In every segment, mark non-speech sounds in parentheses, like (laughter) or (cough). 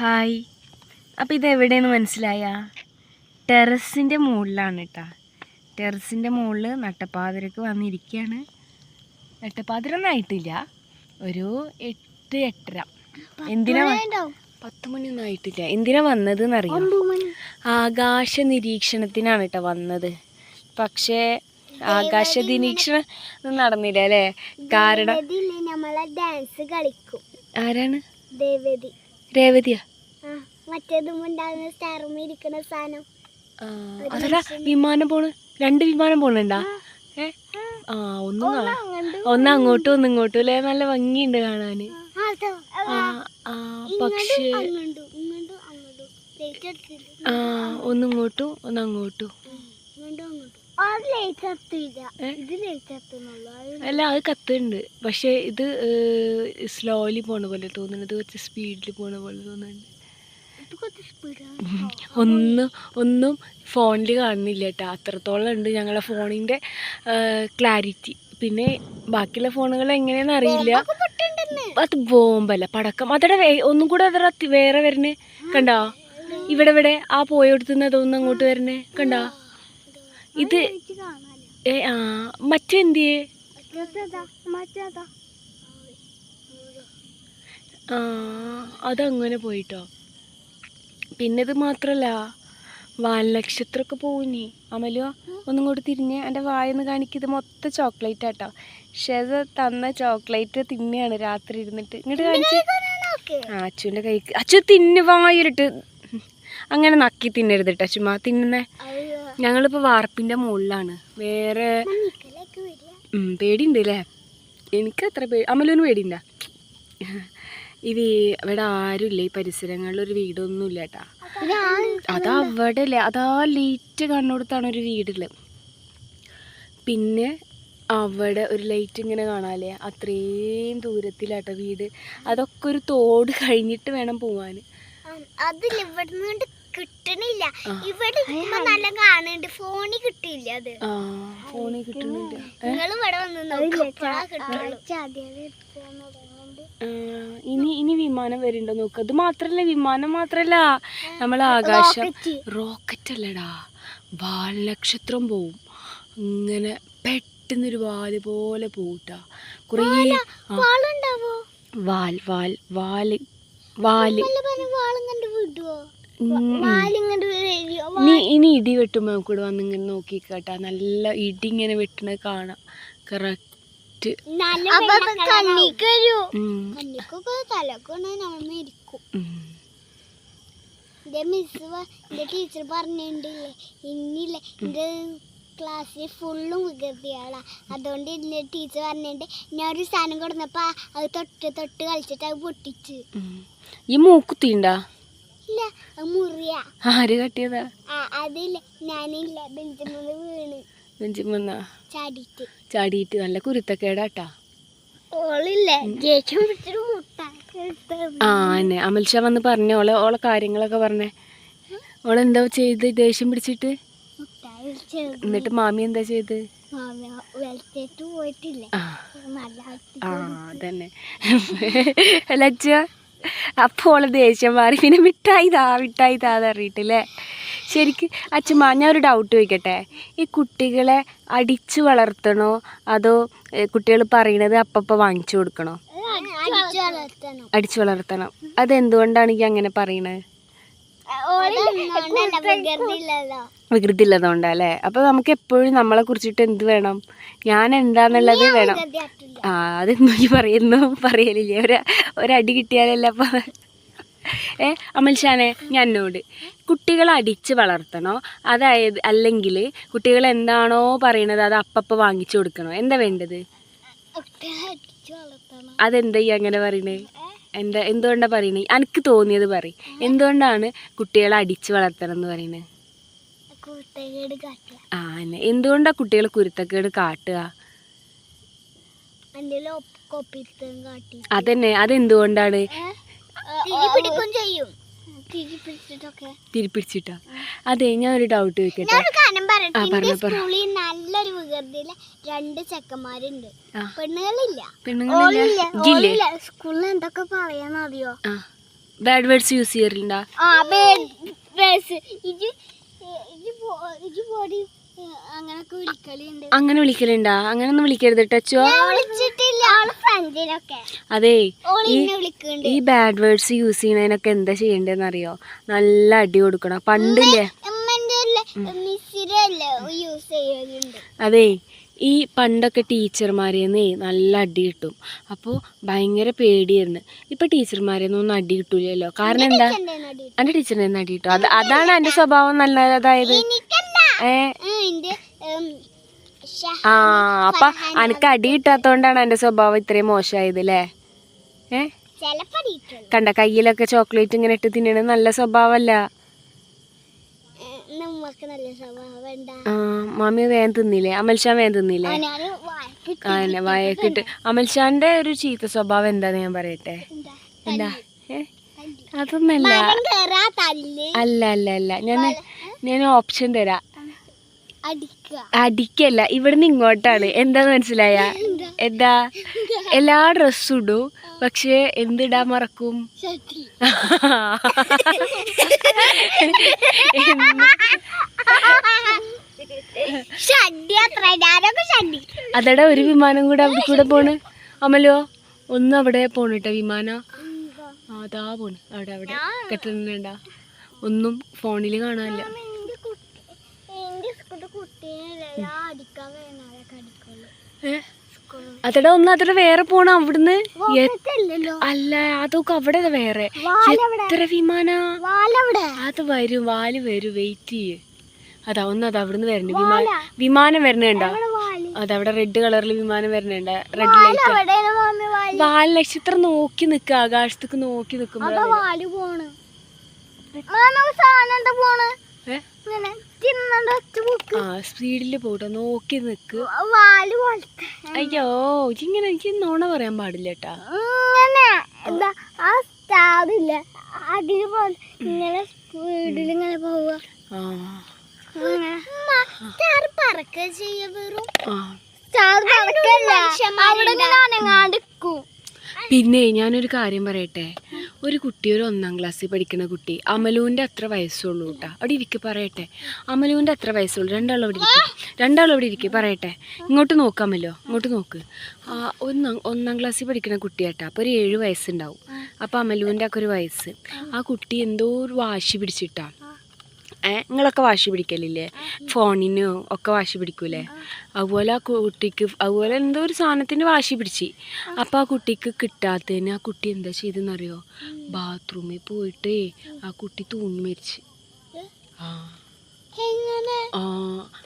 Hi. അപ്പോൾ ഇത് എവിടെയെന്ന് മനസ്സിലായ? ടെറസിന്റെ മുകളിലാണ് കേട്ടോ ടെറസിന്റെ മുകളിൽ നട്ടപ്പാതിരക്ക് വന്നിരിക്കുകയാണ് നട്ടപ്പാതിരൊന്നും ആയിട്ടില്ല. ഒരു എട്ട് എട്ടര. എന്തിനാ പത്ത് മണിയൊന്നും ആയിട്ടില്ല. എന്തിനാ വന്നത് എന്നറിയാം ആകാശ നിരീക്ഷണത്തിനാണ് കേട്ടോ വന്നത്. പക്ഷേ ആകാശ നിരീക്ഷണം ഒന്നും നടന്നില്ല അല്ലേ? കാരണം ഡാൻസ് കളിക്കും. ആരാണ്? രേവതിയാ? മറ്റേതും ഉണ്ടാകുന്ന സ്റ്റാറും ഇരിക്കുന്ന സാധനം. അതല്ല വിമാനം പോണ്. രണ്ട് വിമാനം പോണുണ്ടാ? ഏ? ആ. ഒന്നും ഒന്ന് അങ്ങോട്ടും ഒന്ന് ഇങ്ങോട്ടും അല്ലേ? നല്ല ഭംഗിയുണ്ട് കാണാന്. ആ പക്ഷേ ആ ഒന്ന് ഇങ്ങോട്ടും ഒന്ന് അങ്ങോട്ടും. അല്ല അത് കത്തുണ്ട് പക്ഷെ ഇത് സ്ലോലി പോണ പോലെ തോന്നുന്നുണ്ട്. കുറച്ച് സ്പീഡിൽ പോണ പോലെ തോന്നുന്നുണ്ട്. ഒന്നും ഒന്നും ഫോണിൽ കാണുന്നില്ല കേട്ടോ. അത്രത്തോളം ഉണ്ട് ഞങ്ങളുടെ ഫോണിന്റെ ക്ലാരിറ്റി പിന്നെ ബാക്കിയുള്ള ഫോണുകൾ എങ്ങനെയാണെന്ന് അറിയില്ല. അത് ബോംബല്ല പടക്കം. അതടെ ഒന്നും കൂടെ അതട വേറെ വരണേ. കണ്ടോ? ഇവിടെ ഇവിടെ ആ പോയെടുത്തുനിന്ന് അതൊന്നും അങ്ങോട്ട് വരണേ. കണ്ടോ? ഇത് ഏ ആ മറ്റെന്തിയേ മറ്റേതാ. ആ അതങ്ങനെ പോയിട്ടോ. പിന്നെ ഇത് മാത്രല്ല വാൽനക്ഷത്രമൊക്കെ പോകുന്നേ അമലോ ഒന്നും കൂടി തിരിഞ്ഞ് എന്റെ വായെന്ന് കാണിക്കുന്നത് മൊത്തം ചോക്ലേറ്റ് ആട്ടോ. പക്ഷെ അത് തന്ന ചോക്ലേറ്റ് തിന്നെയാണ് രാത്രി ഇരുന്നിട്ട്. ഇങ്ങോട്ട് കാണിച്ച് ആ അച്ചുവിന്റെ കൈക്ക് അച്ചു തിന്ന് വായിരിട്ട് അങ്ങനെ നക്കി തിന്നരുത് കേട്ടോ ചുമ്മാ തിന്നുന്നേ. ഞങ്ങളിപ്പോൾ വാർപ്പിന്റെ മുകളിലാണ്. വേറെ പേടിയുണ്ട് അല്ലേ എനിക്ക് അത്ര പേടി അമലുവിന് പേടിയുണ്ട ഈ വീ ഇവിടെ ആരുമില്ല. ഈ പരിസരങ്ങളിൽ ഒരു വീടൊന്നും ഇല്ല കേട്ടാ അതാ അവിടെ അല്ലേ അതാ ലൈറ്റ് കണ്ണുകൊടുത്താണ് ഒരു വീടുള്ളത് പിന്നെ അവിടെ ഒരു ലൈറ്റ് ഇങ്ങനെ കാണാല്ലേ? അത്രയും ദൂരത്തിലാട്ടോ വീട്. അതൊക്കെ ഒരു തോട് കഴിഞ്ഞിട്ട് വേണം പോവാൻ ഇവിടുന്ന് കിട്ടണില്ല. ഇവിടെ നല്ല കാണുന്നുണ്ട്. ഫോണിൽ കിട്ടില്ല അത്. ഫോണിൽ കിട്ടുന്നില്ല നിങ്ങൾ ഇവിടെ വന്ന് നോക്ക്. ഇനി ഇനി വിമാനം വരുന്നുണ്ടോ നോക്ക്. അത് മാത്രല്ല വിമാനം മാത്രല്ല. നമ്മൾ ആകാശം റോക്കറ്റ്. അല്ലടാ വാൽ നക്ഷത്രം പോവും. ഇങ്ങനെ പെട്ടെന്നൊരു വാൽ പോലെ പോകട്ടാ കുറേ നീ വാൽ വാൽ വാൽ വാൽ. ഇനി ഇടി വെട്ടുമ്പോൾ നമുക്ക് ഇവിടെ വന്ന് ഇങ്ങനെ നോക്കി കേട്ടാ നല്ല ഇടി ഇങ്ങനെ വെട്ടണത് കാണാം. കറക്റ്റ്. അപ്പൊ കണ്ണിക്ക് വരൂ കണ്ണിക്കൊക്കെ തലക്കൊണ്ടേ നമ്മൾ ഇരിക്കും എന്റെ മിസ് എന്റെ ടീച്ചർ പറഞ്ഞിട്ടില്ലേ ഇന്നില്ലേ എന്റെ ക്ലാസ്സിൽ ഫുള്ളും വികൃതിയാളാ അതുകൊണ്ട് എന്റെ ടീച്ചർ പറഞ്ഞിട്ട് ഞാൻ ഒരു സാധനം കൊടുന്നപ്പോ അത് തൊട്ട് തൊട്ട് കളിച്ചിട്ട് അത് പൊട്ടിച്ച്. ഈ മൂക്കുത്തിണ്ടാ ഇല്ല അത് മുറിയ. ആര് കട്ടിയതാ? അതില്ല ഞാനില്ല ബെഞ്ചിമന്ന് വീണ്. ബെഞ്ചിമെന്നാ ചാടിയിട്ട്. ചാടിയിട്ട് നല്ല കുരുത്തക്കേടാട്ടാ ഓളില്ലേ ദേഷ്യം പിടിച്ചിട്ട് മുട്ട ആ എന്നെ. അമൽഷ വന്ന് പറഞ്ഞ. ഓളെ ഓളെ കാര്യങ്ങളൊക്കെ പറഞ്ഞേ. ഓളെന്താ ചെയ്ത്? ദേഷ്യം പിടിച്ചിട്ട്? എന്നിട്ട് മാമി എന്താ ചെയ്ത്? അതന്നെ അല്ല ആ. അതന്നെ. ലജ്ജ. അപ്പോൾ ഓളെ ദേഷ്യം മാറി. പിന്നെ മിഠായി താ മിഠായി താ അറിയിട്ടില്ലേ ശരിക്ക് അച്ഛമ്മ ഞാൻ ഒരു ഡൗട്ട് ചോദിക്കട്ടെ? ഈ കുട്ടികളെ അടിച്ചു വളർത്തണോ? അതോ കുട്ടികൾ പറയണത് അപ്പപ്പോൾ വാങ്ങിച്ചു കൊടുക്കണോ? അടിച്ചു വളർത്തണം. അതെന്തുകൊണ്ടാണ് ഈ അങ്ങനെ പറയണത്? വികൃതി ഉള്ളതുകൊണ്ടല്ലേ അപ്പോൾ നമുക്ക് എപ്പോഴും നമ്മളെ കുറിച്ചിട്ട് എന്ത് വേണം? ഞാൻ എന്താന്നുള്ളത് വേണം. ആ അതെന്തോ പറയുന്നു പറയലില്ലേ? ഒരു ഒരടി കിട്ടിയാലല്ല അപ്പം ഏ അമൽഷാനെ ഞാനോട് കുട്ടികളെ അടിച്ച് വളർത്തണോ? അതായത് അല്ലെങ്കിൽ കുട്ടികൾ എന്താണോ പറയണത് അത് അപ്പപ്പ വാങ്ങിച്ചു കൊടുക്കണോ? എന്താ വേണ്ടത്? അതെന്താ ഈ അങ്ങനെ പറയണേ? എന്താ എന്തുകൊണ്ടാണ് പറയണേ? എനിക്ക് തോന്നിയത് പറയും. എന്തുകൊണ്ടാണ് കുട്ടികളെ അടിച്ച് വളർത്തണം എന്ന് പറയുന്നത് ആ എന്നെ. എന്തുകൊണ്ടാണ് കുട്ടികൾ കുരുത്തക്കേട് കാട്ടുക? അതന്നെ. അതെന്തുകൊണ്ടാണ്? പിടിക്കും ചെയ്യും തിരിപ്പിടിച്ചിട്ടാ അതെ ഞാൻ ഒരു ഡൗട്ട് ചോദിക്കട്ടെ. സ്കൂളിൽ നല്ലൊരു വികൃതിയിൽ രണ്ട് ചെക്കന്മാരുണ്ട്. പെണ്ണുകളില്ല പെണ്ണുങ്ങളില്ല. സ്കൂളിൽ എന്തൊക്കെ പറയാന്നറിയോ ബാഡ് വേർഡ്സ് യൂസ് ചെയ്യാറില്ല അങ്ങനെ വിളിക്കലുണ്ടാ. അങ്ങനെ ഒന്നും വിളിക്കരുത് ടച്ചോ അതെ ഈ ബാഡ് വേർഡ്സ് യൂസ് ചെയ്യണതിനൊക്കെ എന്താ ചെയ്യണ്ടെന്ന് അറിയോ നല്ല അടി കൊടുക്കണം. പണ്ടില്ലേ? അതെ ഈ പണ്ടൊക്കെ ടീച്ചർമാരേന്നേ നല്ല അടി കിട്ടും. അപ്പോൾ ഭയങ്കര പേടിയായിരുന്നു. ഇപ്പം ടീച്ചർമാരെയൊന്നും ഒന്നും അടി കിട്ടൂലല്ലോ. കാരണം എന്താ? എന്റെ ടീച്ചറിനെ നിന്ന് അടി കിട്ടും. അത് അതാണ് എന്റെ സ്വഭാവം നല്ലതായത്. ഏ? ആ അപ്പൊ അനക്ക് അടി കിട്ടാത്തോണ്ടാണ് എന്റെ സ്വഭാവം ഇത്രയും മോശമായത് അല്ലേ ഏ കണ്ട കയ്യിലൊക്കെ ചോക്ലേറ്റ് ഇങ്ങനെ ഇട്ട് തിന്നണത് നല്ല സ്വഭാവമല്ല നമ്മക്ക് നല്ല സ്വഭാവം ഉണ്ടാ ആ മാമി വേഗം തിന്നില്ലേ? അമൽഷാൻ വേഗം തിന്നില്ലേ? ആ എന്നെ വായക്കിട്ട് അമൽഷാന്റെ ഒരു ചീത്ത സ്വഭാവം എന്താന്ന് ഞാൻ പറയട്ടെ? എന്താ? ഏ? അതൊന്നല്ല. അല്ല അല്ല അല്ല. ഞാൻ ഞാൻ ഓപ്ഷൻ തരാം. അടിക്കല്ല ഇവിടുന്ന് ഇങ്ങോട്ടാണ്. എന്താന്ന് മനസ്സിലായ? എന്താ? എല്ലാ ഡ്രസ്സും ഇടും. പക്ഷെ എന്തിടാൻ മറക്കും? അതടാ ഒരു വിമാനം കൂടെ അവിടെ കൂടെ പോണ്. അമലോ ഒന്ന് അവിടെ പോണിട്ടോ വിമാനം. അതാ പോണ്. അവിടെ അവിടെ. കെട്ടുന്നുണ്ടാ ഒന്നും ഫോണിൽ കാണാനില്ല എന്റെ കുട്ടി എന്റെ സ്കൂളിൽ കുട്ടീനെ ഞാൻ അടിക്കാൻ വേണതൊക്കെ അടിക്കുള്ളൂ ഏ? അതടാ ഒന്ന് അതട വേറെ പോണ അവിടുന്ന്. അല്ല അതൊക്കെ അവിടെ വേറെ. എത്ര വിമാന? അത് വരും വാൽ വരും വെയിറ്റ് ചെയ്യ്. അതാ ഒന്ന് അത് അവിടുന്ന് വരണ്ട്. വിമാനം വിമാനം വരണുണ്ടോ അതവിടെ റെഡ് കളറിൽ വിമാനം വരണുണ്ട് റെഡ് ലൈറ്റ് നക്ഷത്രം നോക്കി നിക്ക ആകാശത്തേക്ക് നോക്കി നിക്കുമ്പോ ആ സ്പീഡിൽ പോട്ടെ നോക്കി നിക്ക്. അയ്യോ ഇങ്ങനെ എനിക്ക് നോണ പറയാൻ പാടില്ല കേട്ടാ ഇങ്ങനെ ആ സ്റ്റാറില്ല അതിന് പോലെ ഇങ്ങനെ സ്പീഡിൽ ഇങ്ങനെ പോവുക. സ്റ്റാർ പറക്കുക ചെയ്യ വെറും. സ്റ്റാർ പറക്കല്ല അവിടെ പിന്നെ ഞാനൊരു കാര്യം പറയട്ടെ? ഒരു കുട്ടി ഒരു ഒന്നാം ക്ലാസ്സിൽ പഠിക്കുന്ന കുട്ടി അമലുവിന്റെ അത്ര വയസ്സുള്ളൂ കേട്ടോ അവിടെ ഇരിക്ക് പറയട്ടെ. അമലുവിന്റെ അത്ര വയസ്സുള്ളൂ. രണ്ടാളും അവിടെ ഇരിക്കും. രണ്ടാളും അവിടെ ഇരിക്കും പറയട്ടെ. ഇങ്ങോട്ട് നോക്കാമല്ലോ ഇങ്ങോട്ട് നോക്ക്. ഒന്നാം ഒന്നാം ക്ലാസ്സിൽ പഠിക്കുന്ന കുട്ടിയാട്ടോ. അപ്പോൾ ഒരു ഏഴ് വയസ്സുണ്ടാവും. അപ്പോൾ അമലുവിന്റെ ഒക്കെ ഒരു വയസ്സ്. ആ കുട്ടി എന്തോ ഒരു വാശി പിടിച്ചിട്ടാ. ഏ നിങ്ങളൊക്കെ വാശി പിടിക്കലില്ലേ? ഫോണിന് ഒക്കെ വാശി പിടിക്കൂലേ? അതുപോലെ ആ കുട്ടിക്ക് അതുപോലെ എന്തോ ഒരു സാധനത്തിന് വാശി പിടിച്ച്. അപ്പം ആ കുട്ടിക്ക് കിട്ടാത്തതിന് ആ കുട്ടി എന്താ ചെയ്തെന്നറിയോ ബാത്റൂമിൽ പോയിട്ട് ആ കുട്ടി തൂങ്ങി മരിച്ച്. ആ. ആ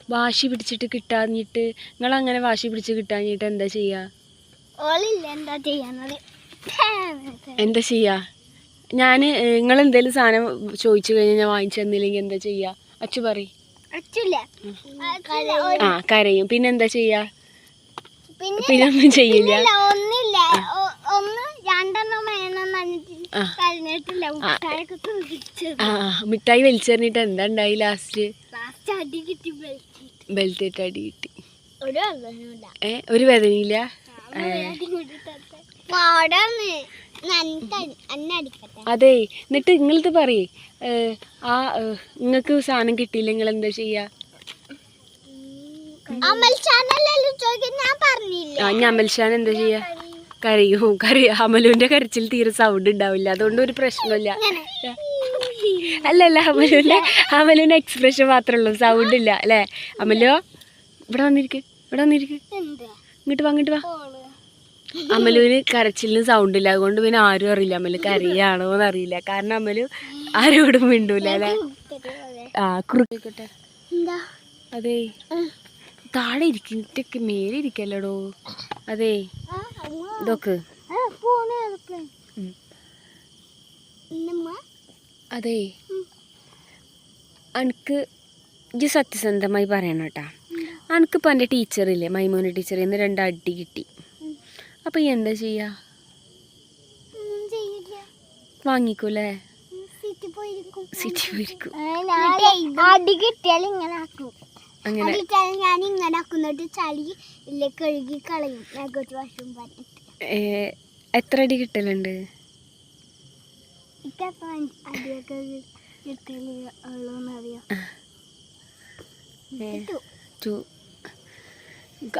വാശി പിടിച്ചിട്ട് കിട്ടാഞ്ഞിട്ട് നിങ്ങൾ അങ്ങനെ വാശി പിടിച്ച് കിട്ടാഞ്ഞിട്ട് എന്താ ചെയ്യാ? എന്താ ചെയ്യാ? ഞാൻ നിങ്ങൾ എന്തെങ്കിലും സാധനം ചോദിച്ചു കഴിഞ്ഞാൽ ഞാൻ വാങ്ങിച്ചു തന്നില്ലെങ്കിൽ എന്താ ചെയ്യാ? അച്ചു പറയും. അച്ചില്ല. ആ കരയും. പിന്നെ എന്താ ചെയ്യാ? പിന്നെ പിന്നെ ഒന്നും ചെയ്യില്ല. മിഠായി വലിച്ചെറിഞ്ഞിട്ട് എന്താ ഉണ്ടായി ലാസ്റ്റ് ലാസ്റ്റ് അടി കിട്ടി ബെൽറ്റ് ബെൽറ്റ് ഇട്ട് അടി കിട്ടി. ഒരു അതൊന്നുമില്ല ഏ ഒരു വേദനയില്ല? അതെ എന്നിട്ട് നിങ്ങളിത് പറയേ. ആ നിങ്ങൾക്ക് സാധനം കിട്ടിയില്ല? നിങ്ങൾ എന്താ ചെയ്യാ? ആ ഞമൽഷാൻ എന്താ ചെയ്യാ? കരയൂ. കറി അമലുവിന്റെ കരച്ചിൽ തീരെ സൗണ്ട് ഉണ്ടാവില്ല. അതുകൊണ്ട് ഒരു പ്രശ്നമില്ല അല്ലല്ല അല്ല അമലുവിന്റെ അമലുവിന്റെ എക്സ്പ്രഷൻ മാത്രമേ ഉള്ളൂ. സൗണ്ട് ഇല്ല അല്ലേ? അമലോ ഇവിടെ വന്നിരിക്ക്. ഇവിടെ വന്നിരിക്ക്. ഇങ്ങോട്ട് വാ ഇങ്ങോട്ട് വാ. അമലുവിന് കരച്ചിലിന് സൗണ്ട് ഇല്ല. അതുകൊണ്ട് പിന്നെ ആരും അറിയില്ല. അമൽ കരയാണോ എന്ന് അറിയില്ല കാരണം അമലു ആരോടും മിണ്ടൂല അല്ലേ? ആ കുറുക്കിക്കോട്ടെ അതെ. താഴെ ഇരിക്കുന്നിട്ടൊക്കെ മേലെ ഇരിക്കല്ലടോ? അതെ. ഇതൊക്കെ? അതെ. അനക്ക് ഇത് സത്യസന്ധമായി പറയണം കേട്ടാ. അനക്കിപ്പോൾ എന്റെ ടീച്ചറില്ലേ മൈമോന ടീച്ചറിൽ നിന്ന് രണ്ട് അടി കിട്ടി. അപ്പോൾ ഈ എന്താ ചെയ്യുക ചെയ്യില്ല. വാങ്ങിക്കൂലേ സിറ്റി പോയിരിക്കും. അടി കിട്ടിയാൽ ഇങ്ങനെ ആക്കും. അങ്ങനെ. ഞാൻ ഇങ്ങനെ ആക്കുന്നിട്ട് ചളി ഇല്ല കഴുകി കളയും. പറഞ്ഞിട്ട്. എത്ര അടി കിട്ടലുണ്ട്?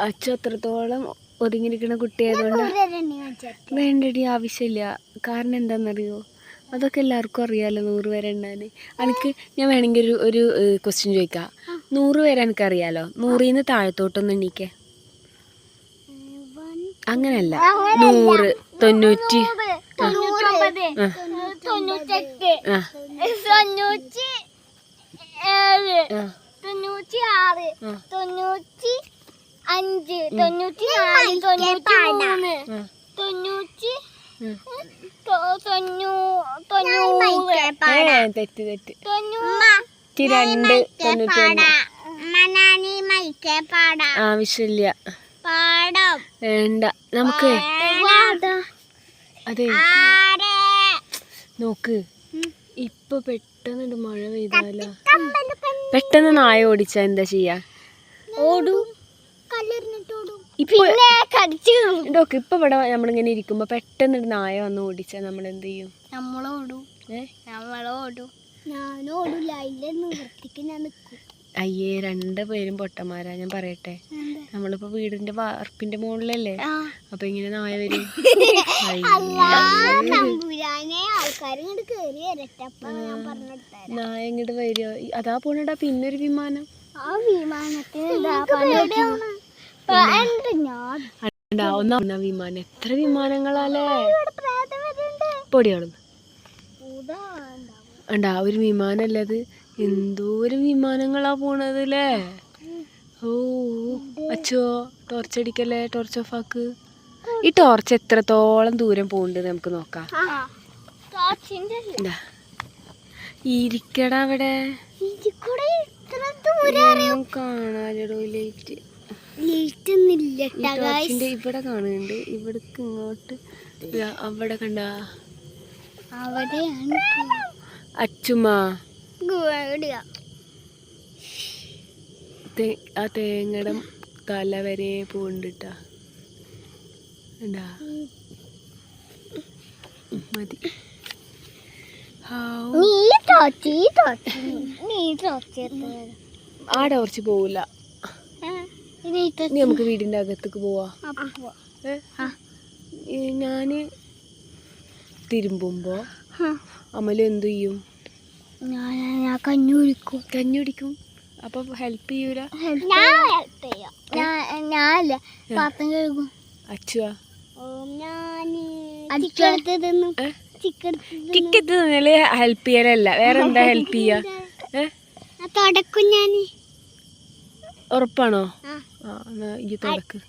അച്ഛ അത്രത്തോളം ഒതുങ്ങിയിരിക്കുന്ന കുട്ടിയായതുകൊണ്ട് വേണ്ടടി ആവശ്യമില്ല. കാരണം എന്താണെന്നറിയോ? അതൊക്കെ എല്ലാവർക്കും അറിയാമല്ലോ നൂറ് പേരെ എണ്ണാൻ. എനിക്ക് ഞാൻ വേണമെങ്കിൽ ഒരു ഒരു ക്വസ്റ്റ്യൻ ചോദിക്കാം. നൂറ് പേരെ എനിക്കറിയാലോ നൂറിൽ നിന്ന് താഴത്തോട്ടൊന്ന് എണ്ണീക്കേ. അങ്ങനല്ല. നൂറ് തൊണ്ണൂറ്റി തൊണ്ണൂറ്റി ആറ് തൊണ്ണൂറ്റി അഞ്ച് തൊണ്ണൂറ്റി നാല് തൊണ്ണൂറ്റി മൂന്ന് തെറ്റ് തെറ്റ്. രണ്ട് ആവശ്യമില്ല പാടം. വേണ്ട. നമുക്ക് അതെ. നോക്ക്. ഇപ്പൊ പെട്ടെന്ന് മഴ പെയ്താലോ? പെട്ടെന്ന് നായ ഓടിച്ചാ എന്താ ചെയ്യാ? ഓടും. പിന്നെ കടിച്ചു ഇപ്പൊ ഇവിടെ നമ്മളിങ്ങനെ ഇരിക്കുമ്പോ പെട്ടെന്ന് ഒരു നായ വന്ന് ഓടിച്ചാ നമ്മൾ എന്ത് ചെയ്യും നമ്മളോടും ഏ? നമ്മളോടും ഞാനോടില്ല അതിന്റെ നിവൃത്തിക്ക് ഞാൻ നിൽക്കും അയ്യേ രണ്ട് പേരും പൊട്ടന്മാരാ ഞാൻ പറയട്ടെ. നമ്മളിപ്പോ വീടിന്റെ വാർപ്പിന്റെ മുകളിലല്ലേ? അപ്പൊ ഇങ്ങനെ നായ വരും. (laughs) നായ ഇങ്ങോട്ട് വരുമോ അതാ പോണടാ പിന്നൊരു വിമാനം. ആ വിമാനത്തിന് ഒന്നാ വിമാനം. എത്ര വിമാനങ്ങളാലേ പൊടിയാണ്. ഉണ്ടാ ഒരു വിമാനല്ലേ അത്? എന്തോരം വിമാനങ്ങളാ പോണത് അല്ലേ ഓ അച്ചോ ടോർച്ച് അടിക്കല്ലേ? ടോർച്ച് ഓഫ് ആക്ക്. ഈ ടോർച്ച് എത്രത്തോളം ദൂരം പോകുന്നുണ്ട് നമുക്ക് നോക്കാം. ഇരിക്കടാ അവിടെ. കാണാലോ ലൈറ്റ് ടോർച്ചിന്റെ ഇവിടെ കാണുന്നുണ്ട്. ഇവിടക്ക് ഇങ്ങോട്ട്. അവിടെ കണ്ട. അവിടെയാണ് അച്ചുമ്മ. ആ തേങ്ങയുടെ തല വരെ പോണ്ടിട്ടാ മതി. ആടെ ആ ടോർച്ച് പോവില്ല ഇനി നമുക്ക് വീടിന്റെ അകത്തേക്ക് പോവാ. ഞാൻ തിരുമ്പുമ്പോ അമല എന്തു ചെയ്യും? ഞാൻ ഞാൻ കഞ്ഞി കുടിക്കും. കഞ്ഞി കുടിക്കും? അപ്പൊ ഹെൽപ്പ് ചെയ്യൂല? ഞാൻ ഞാനല്ല പാത്രം കഴുകും. അച്ചുവാ ടിക്കറ്റ് തന്നാൽ ഹെൽപ്പ് ചെയ്യലല്ല. വേറെ എന്താ ഹെൽപ്പ് ചെയ്യാ? (laughs) തുടക്കും ഞാൻ ഉറപ്പാണോ? ആ. ആ എന്നാ ഈ തുടക്ക്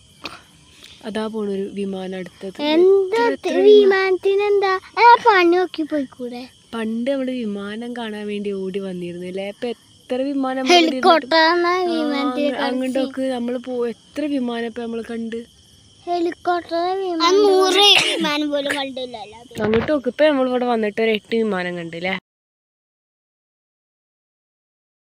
അതാ പോണൊരു വിമാനം അടുത്തത് എന്താ വിമാനത്തിന് എന്താ പണി നോക്കി പോയിക്കൂടെ? പണ്ട് നമ്മൾ വിമാനം കാണാൻ വേണ്ടി ഓടി വന്നിരുന്നില്ലേ ഇപ്പൊ എത്ര വിമാനം അങ്ങോട്ടൊക്കെ നമ്മൾ പോ എത്ര വിമാനം ഇപ്പൊ നമ്മൾ കണ്ട്? ഹെലികോപ്റ്റർ അങ്ങോട്ടൊക്കെ ഇപ്പൊ നമ്മളിവിടെ വന്നിട്ട് ഒരു എട്ട് വിമാനം കണ്ടില്ലേ